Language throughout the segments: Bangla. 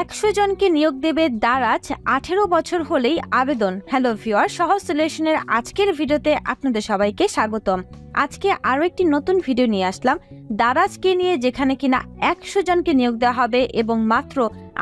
একশো জনকে নিয়োগ দেবে দারাজ। আঠেরো বছর হলেই আবেদন। হ্যালো ভিওয়ার সহজ সলিউশনের আজকের ভিডিওতে আপনাদের সবাইকে স্বাগতম। আজকে আরও একটি নতুন ভিডিও নিয়ে আসলাম। দারাজকে নিয়ে যেখানে কিনা একশো জনকে নিয়োগ দেওয়া হবে এবং মাত্র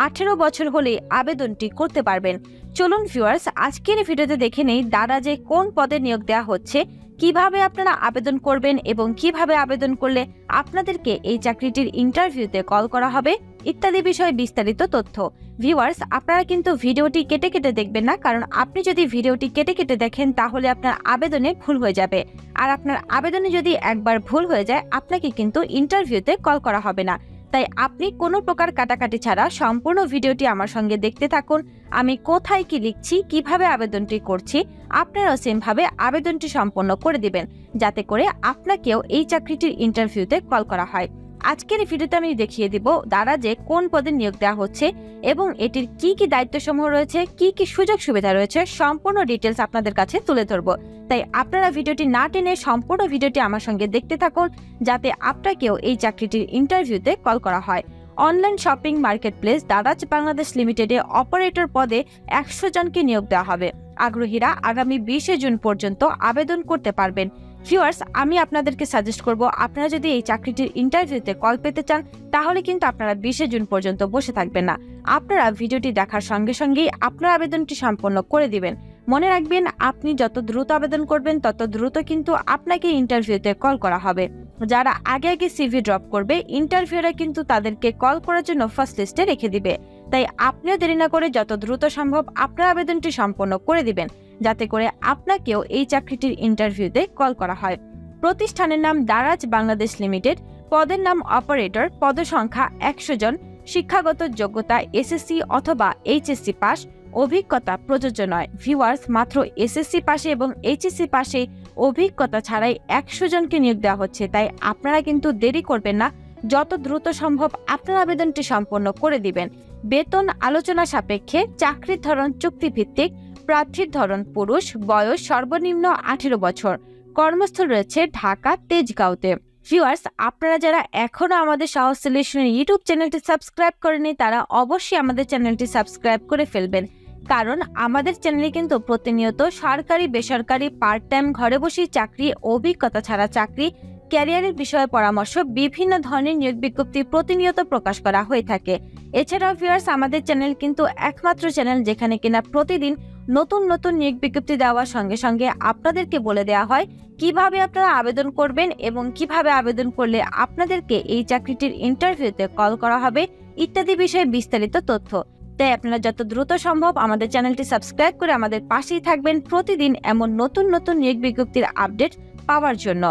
আঠেরো বছর হলেই আবেদনটি করতে পারবেন। চলুন ভিউয়ার্স আজকের ভিডিওতে দেখে নেই দারাজে কোন পদে নিয়োগ দেওয়া হচ্ছে, কীভাবে আপনারা আবেদন করবেন এবং কীভাবে আবেদন করলে আপনাদেরকে এই চাকরিটির ইন্টারভিউতে কল করা হবে। ইত্যাদি বিষয়ে বিস্তারিত তথ্য। ভিউয়ার্স, আপনারা কিন্তু ভিডিওটি কেটে কেটে দেখবেন না, কারণ আপনি যদি ভিডিওটি কেটে কেটে দেখেন, তাহলে আপনার আবেদনে ভুল হয়ে যাবে। আর আপনার আবেদনে যদি একবার ভুল হয়ে যায়, আপনাকে কিন্তু ইন্টারভিউতে কল করা হবে না। তাই আপনি কোনো প্রকার কাটাকাটি ছাড়া সম্পূর্ণ ভিডিওটি আমার সঙ্গে দেখতে থাকুন। আমি কোথায় কি লিখছি, কীভাবে আবেদনটি করছি, আপনারাও সেমভাবে আবেদনটি সম্পন্ন করে দিবেন, যাতে করে আপনাকেও এই চাকরিটির ইন্টারভিউতে কল করা হয়। আজকের ভিডিওতে আমি দেখিয়ে দিব দ্বারা যে কোন পদে নিয়োগ দেওয়া হচ্ছে এবং এটির কি কি দায়িত্বসমূহ রয়েছে, কি কি সুযোগ সুবিধা রয়েছে, সম্পূর্ণ ডিটেলস আপনাদের কাছে তুলে ধরবো। তাই আপনারা ভিডিওটি না টেনে সম্পূর্ণ ভিডিওটি আমার সঙ্গে দেখতে থাকুন, যাতে আপনাকেও এই চাকরিটির ইন্টারভিউতে কল করা হয়। Online shopping marketplace Daraz Bangladesh লিমিটেডে অপারেটর পদে একশো জনকে নিয়োগ দেওয়া হবে। আগ্রহীরা আগামী বিশে জুন পর্যন্ত আবেদন করতে পারবেন। ভিউয়ার্স আমি আপনাদেরকে সাজেস্ট করব, আপনারা যদি এই চাকরিটির ইন্টারভিউতে কল পেতে চান, তাহলে কিন্তু আপনারা বিশে জুন পর্যন্ত বসে থাকবেন না। আপনারা ভিডিওটি দেখার সঙ্গে সঙ্গেই আপনার আবেদনটি সম্পন্ন করে দিবেন। মনে রাখবেন, আপনি যত দ্রুত আবেদন করবেন, তত দ্রুত কিন্তু আপনাকে ইন্টারভিউতে কল করা হবে। যারা আগে আগে সিভি ড্রপ করবে ইন্টারভিউরা কিন্তু তাদেরকে কল করার জন্য ফার্স্ট লিস্টে রেখে দিবে। তাই আপনিও দেরি না করে যত দ্রুত সম্ভব আপনার আবেদনটি সম্পন্ন করে দিবেন। যাতে করে আপনাকেও এই চাকরিটির ইন্টারভিউতে কল করা হয়। প্রতিষ্ঠানের নাম দারাজ বাংলাদেশ লিমিটেড, পদের নাম অপারেটর পদসংখ্যা একশো জন, শিক্ষাগত যোগ্যতা এসএসসি অথবা এইচএসসি পাস, অভিজ্ঞতা প্রযোজ্য নয়। ভিউয়ার্স, মাত্র এসএসসি পাশে এবং এইচএসসি পাশে অভিজ্ঞতা ছাড়াই একশো জনকে নিয়োগ দেওয়া হচ্ছে, তাই আপনারা কিন্তু দেরি করবেন না। যত দ্রুত সম্ভব আপনার আবেদনটি সম্পন্ন করে দিবেন। বেতন আলোচনা সাপেক্ষে চাকরির ধরন চুক্তিভিত্তিক প্রার্থীর ধরন পুরুষ, বয়স সর্বনিম্ন আঠেরো বছর। কর্মস্থল রয়েছে ঢাকা, তেজগাঁওতে। ভিউয়ার্স আপনারা যারা এখনও আমাদের সহজ সলিউশনের ইউটিউব চ্যানেলটি সাবস্ক্রাইব করেনি তারা অবশ্যই আমাদের চ্যানেলটি সাবস্ক্রাইব করে ফেলবেন। কারণ আমাদের চ্যানেলে কিন্তু প্রতিনিয়ত সরকারি, বেসরকারি পার্ট টাইম ঘরে বসেই চাকরি, অভিজ্ঞতা ছাড়া চাকরি, ক্যারিয়ারের বিষয়ে পরামর্শ, বিভিন্ন ধরনের নিয়োগ বিজ্ঞপ্তি প্রতিনিয়ত প্রকাশ করা হয়ে থাকে। এছাড়াও ভিউয়ার্স আমাদের চ্যানেল কিন্তু একমাত্র চ্যানেল যেখানে কিনা প্রতিদিন নতুন নতুন নিয়োগ বিজ্ঞপ্তি দেওয়ার সঙ্গে সঙ্গে আপনাদেরকে বলে দেওয়া হয়, কীভাবে আপনারা আবেদন করবেন এবং কীভাবে আবেদন করলে আপনাদেরকে এই চাকরিটির ইন্টারভিউতে কল করা হবে ইত্যাদি বিষয়ে বিস্তারিত তথ্য। তাই আপনারা যত দ্রুত সম্ভব আমাদের চ্যানেলটি সাবস্ক্রাইব করে আমাদের পাশেই থাকবেন প্রতিদিন এমন নতুন নতুন নিয়োগ বিজ্ঞপ্তির আপডেট পাওয়ার জন্য।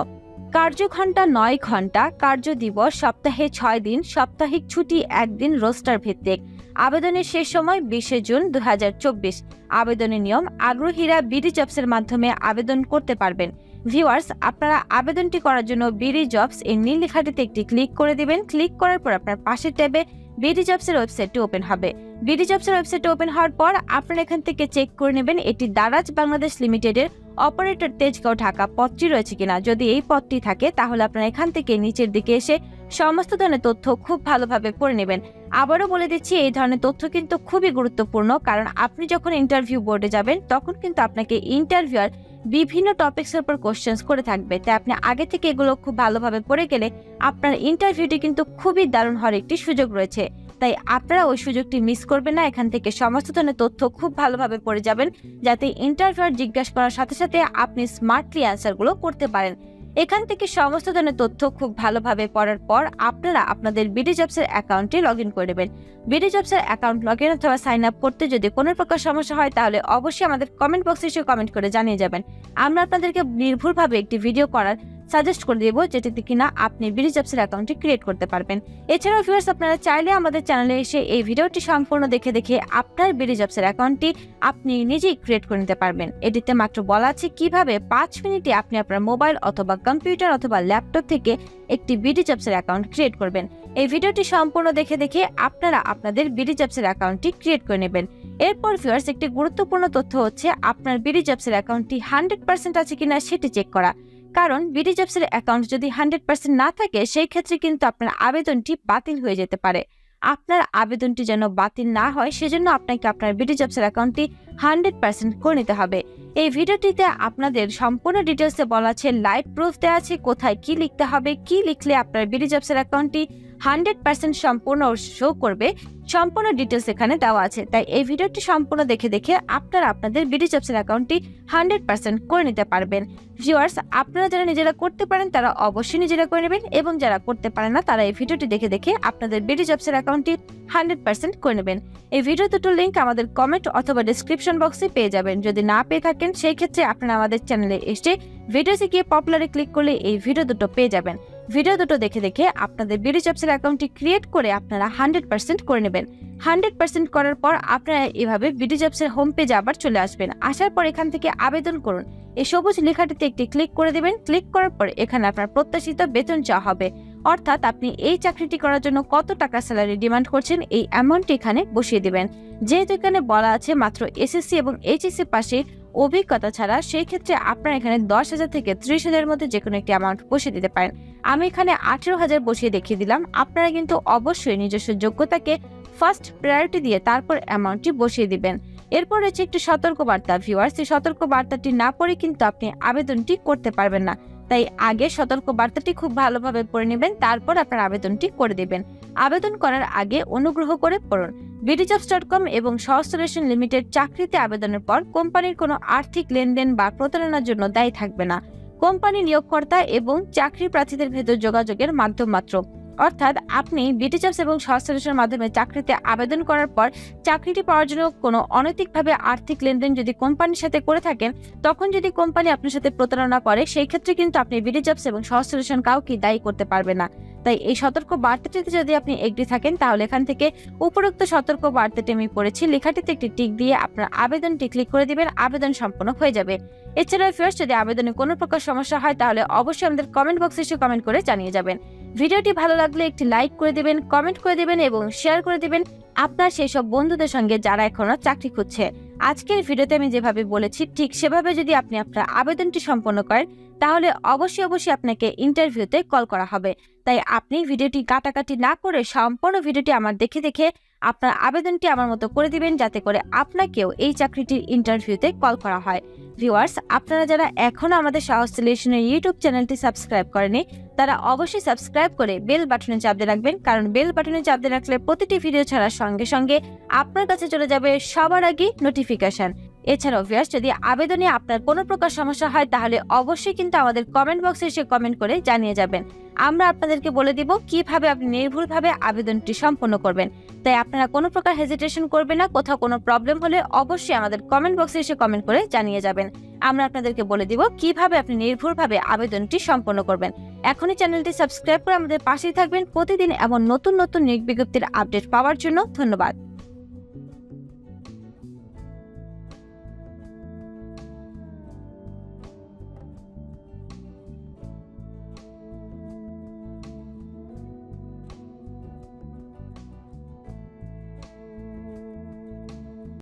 কার্যঘণ্টা নয় ঘণ্টা কার্য দিবস সপ্তাহে ছয় দিন, সাপ্তাহিক ছুটি একদিন রোস্টার ভিত্তিক। আবেদনের শেষ সময় বিশে জুন দু আবেদনের নিয়ম আগ্রহীরা বিডি জবসের মাধ্যমে আবেদন করতে পারবেন। ভিউয়ার্স, আপনারা আবেদনটি করার জন্য বিডি জবস এই নীল লেখাটিতে একটি ক্লিক করে দিবেন। ক্লিক করার পর আপনার পাশের ট্যাবে বিডি জবসের ওয়েবসাইটটি ওপেন হবে। বিডি জবসের ওয়েবসাইট ওপেন হওয়ার পর আপনারা এখান থেকে চেক করে নেবেন এটি দারাজ বাংলাদেশ লিমিটেডের অপারেটর তেজগাঁও ঢাকা পদটি রয়েছে কিনা। যদি এই পদটি থাকে, তাহলে আপনারা এখান থেকে নিচের দিকে এসে সমস্ত ধরনের তথ্য খুব ভালোভাবে পড়ে নেবেন। আবারও বলে দিচ্ছি, এই ধরনের তথ্য কিন্তু খুবই গুরুত্বপূর্ণ, কারণ আপনি যখন ইন্টারভিউ বোর্ডে যাবেন, তখন কিন্তু আপনাকে ইন্টারভিউয়ার বিভিন্ন টপিক্সের উপর কোশ্চেন্স করে থাকবে। তাই আপনি আগে থেকে এগুলো খুব ভালোভাবে পড়ে গেলে আপনার ইন্টারভিউটি কিন্তু খুবই দারুণ হওয়ার একটি সুযোগ রয়েছে। তাই আপনারা ওই সুযোগটি মিস করবেন না, এখান থেকে সমস্ত ধরনের তথ্য খুব ভালোভাবে পড়ে যাবেন, যাতে ইন্টারভিউয়ার জিজ্ঞাসা করার সাথে সাথে আপনি স্মার্টলি অ্যান্সারগুলো করতে পারেন। এখান থেকে সমস্ত ধরনের তথ্য খুব ভালোভাবে পড়ার পর আপনারা আপনাদের বিডি জবসের অ্যাকাউন্টে লগ ইন করে নেবেন। বিডি জবসের অ্যাকাউন্ট লগ ইন অথবা সাইন আপ করতে যদি কোনো প্রকার সমস্যা হয়, তাহলে অবশ্যই আমাদের কমেন্ট বক্সে এসে কমেন্ট করে জানিয়ে যাবেন। আমরা আপনাদেরকে নির্ভুলভাবে একটি ভিডিও করার সাজেস্ট করে দেবো যেটিতে কিনা আপনি বিডি জবসের অ্যাকাউন্টটি ক্রিয়েট করতে পারবেন। এছাড়াও ভিউয়ার্স আপনারা চাইলে আমাদের চ্যানেলে এসে এই ভিডিওটি সম্পূর্ণ দেখে দেখে আপনার বিডি জবসের অ্যাকাউন্টটি আপনি নিজেই ক্রিয়েট করে নিতে পারবেন। এটিতে মাত্র বলা আছে কীভাবে পাঁচ মিনিটে আপনি আপনার মোবাইল অথবা কম্পিউটার অথবা ল্যাপটপ থেকে একটি বিডি জবসের অ্যাকাউন্ট ক্রিয়েট করবেন। এই ভিডিওটি সম্পূর্ণ দেখে দেখে আপনারা আপনাদের বিডি জবসের অ্যাকাউন্টটি ক্রিয়েট করে নেবেন। এরপর ভিউয়ার্স একটি গুরুত্বপূর্ণ তথ্য হচ্ছে আপনার বিডি জবসের অ্যাকাউন্টটি হান্ড্রেড পার্সেন্ট আছে কিনা সেটি চেক করা। কারণ বিডি জবসের অ্যাকাউন্ট যদি হান্ড্রেড পার্সেন্ট না থাকে, সেই ক্ষেত্রে কিন্তু আপনার আবেদনটি বাতিল হয়ে যেতে পারে। আপনার আবেদনটি যেন বাতিল না হয়, সেজন্য আপনাকে আপনার বিডি জবসের অ্যাকাউন্টটি হান্ড্রেড পার্সেন্ট করে নিতে হবে। এই ভিডিওটিতে আপনাদের সম্পূর্ণ ডিটেলসে বলা আছে লাইভ প্রুফ দেওয়া আছে, কোথায় কি লিখতে হবে, কি লিখলে আপনার বিডি জবসের অ্যাকাউন্টটি হান্ড্রেড পার্সেন্ট সম্পূর্ণ শো করবে। সম্পূর্ণ ডিটেলস এখানে দেওয়া আছে। তাই এই ভিডিওটি সম্পূর্ণ দেখে দেখে আপনারা আপনাদের বিডি জবসের অ্যাকাউন্টটি হান্ড্রেড পার্সেন্ট করে নিতে পারবেন। ভিউয়ার্স আপনারা যারা নিজেরা করতে পারেন, তারা অবশ্যই নিজেরা করে নেবেন এবং যারা করতে পারেন না, তারা এই ভিডিওটি দেখে দেখে আপনাদের বিডি জবসের অ্যাকাউন্টটি হান্ড্রেড পার্সেন্ট করে নেবেন। এই ভিডিও দুটো লিঙ্ক আমাদের কমেন্ট অথবা ডিসক্রিপশন বক্সে পেয়ে যাবেন। যদি না পেয়ে থাকেন, সেই ক্ষেত্রে আপনারা আমাদের চ্যানেলে এসে ভিডিওতে গিয়ে পপুলারে ক্লিক করলে এই ভিডিও দুটো পেয়ে যাবেন। ভিডিও দুটো দেখে দেখে আপনাদের বিডি জবসের অ্যাকাউন্টটি ক্রিয়েট করে আপনারা হান্ড্রেড পার্সেন্ট করে নেবেন। হান্ড্রেড পার্সেন্ট করার পর আপনারা এভাবে বিডি জবসের হোম পেজে আবার চলে আসবেন। আসার পর এখান থেকে আবেদন করুন। এই সবুজ লেখাটিতে একটি ক্লিক করে দেবেন। ক্লিক করার পর এখানে আপনার প্রত্যাশিত বেতন চাওয়া হবে। অর্থাৎ আপনি এই চাকরিটি করার জন্য কত টাকা স্যালারি ডিমান্ড করছেন এই অ্যামাউন্টটি এখানে বসিয়ে দেবেন। যেহেতু এখানে বলা আছে মাত্র এসএসসি এবং এইচএসসি পাশে অভিজ্ঞতা ছাড়া সেই ক্ষেত্রে আপনারা এখানে দশ হাজার থেকে ত্রিশ হাজারের মধ্যে যে কোনো একটি অ্যামাউন্ট বসিয়ে দিতে পারেন। আমি এখানে আঠেরো হাজার বসিয়ে দেখিয়ে দিলাম। আপনারা কিন্তু অবশ্যই নিজস্ব যোগ্যতাকে ফার্স্ট প্রায়োরিটি দিয়ে তারপর অ্যামাউন্টটি বসিয়ে দিবেন। এরপর রয়েছে একটি সতর্ক বার্তা ভিউয়ার্স এই সতর্ক বার্তাটি না পড়ে কিন্তু আপনি আবেদনটি করতে পারবেন না। তাই আগে সতর্ক বার্তাটি খুব ভালোভাবে পড়ে নেবেন, তারপর আপনার আবেদনটি করে দেবেন। আবেদন করার আগে অনুগ্রহ করে পড়ুন। বিডিজবস ডট কম এবং সহস্রেশন লিমিটেড চাকরিতে আবেদনের পর কোম্পানির কোনো আর্থিক লেনদেন বা প্রতারণার জন্য দায়ী থাকবে না। কোম্পানি নিয়োগকর্তা এবং চাকরি প্রার্থীদের ভেতর যোগাযোগের মাধ্যম মাত্র। অর্থাৎ আপনি বিটিজবস এবং সহস্রেশনের মাধ্যমে চাকরিতে আবেদন করার পর চাকরিটি পাওয়ার জন্য কোনো অনৈতিকভাবে আর্থিক লেনদেন যদি কোম্পানির সাথে করে থাকেন, তখন যদি কোম্পানি আপনার সাথে প্রতারণা করে, সেই ক্ষেত্রে কিন্তু আপনি বিডিজবস এবং সহস্রেশন কাউকে দায়ী করতে পারবে না। তাই এই সতর্ক বার্তাটিতে যদি আপনি এগ্রি থাকেন, তাহলে এখান থেকে উপরোক্ত সতর্ক বার্তাটি আমি পড়েছি। লেখাটিতে একটি টিক দিয়ে আপনার আবেদনটি ক্লিক করে দিবেন, আবেদন সম্পন্ন হয়ে যাবে। এছাড়াও ফিয়ার্স যদি আবেদনে কোনো প্রকার সমস্যা হয়, তাহলে অবশ্যই আমাদের কমেন্ট বক্সে এসে কমেন্ট করে জানিয়ে যাবেন। ভিডিওটি ভালো লাগলে একটি লাইক করে দিবেন কমেন্ট করে দিবেন এবং শেয়ার করে দিবেন আপনার সেই সব বন্ধুদের সঙ্গে যারা এখনও চাকরি খুঁজছে। আজকের ভিডিওতে আমি যেভাবে বলেছি, ঠিক সেভাবে যদি আপনি আপনার আবেদনটি সম্পন্ন করেন, তাহলে অবশ্যই অবশ্যই আপনাকে ইন্টারভিউতে কল করা হবে। তাই আপনি ভিডিওটি কাটাকাটি না করে সম্পূর্ণ ভিডিওটি আমার দেখে দেখে আপনার আবেদনটি আমার মতো করে দিবেন যাতে করে আপনাকেও এই চাকরিটির ইন্টারভিউতে কল করা হয়। ভিউয়ার্স আপনারা যারা এখনও আমাদের সাহস সিলেশনের ইউটিউব চ্যানেলটি সাবস্ক্রাইব করেনি, তারা অবশ্যই সাবস্ক্রাইব করে বেল বাটনে চাপ দিয়ে রাখবেন, কারণ বেল বাটনে চাপ দিয়ে রাখলে প্রতিটি ভিডিও ছাড়ার সঙ্গে সঙ্গে আপনার কাছে চলে যাবে সবার আগে নোটিফিকেশন এছাড়াও ভিউয়ার্স, যদি আবেদনে আপনার কোনো প্রকার সমস্যা হয়, তাহলে অবশ্যই কিন্তু আমাদের কমেন্ট বক্সে এসে কমেন্ট করে জানিয়ে যাবেন। আমরা আপনাদেরকে বলে দিব কীভাবে আপনি নির্ভুলভাবে আবেদনটি সম্পন্ন করবেন। তাই আপনারা কোনো প্রকার হেজিটেশন করবেন না, কোথাও কোনো প্রবলেম হলে অবশ্যই আমাদের কমেন্ট বক্সে এসে কমেন্ট করে জানিয়ে যাবেন। আমরা আপনাদেরকে বলে দিব কীভাবে আপনি নির্ভুলভাবে আবেদনটি সম্পন্ন করবেন। এখনই চ্যানেলটি সাবস্ক্রাইব করে আমাদের পাশেই থাকবেন। প্রতিদিন এমন নতুন নতুন নিয়োগ বিজ্ঞপ্তির আপডেট পাওয়ার জন্য ধন্যবাদ।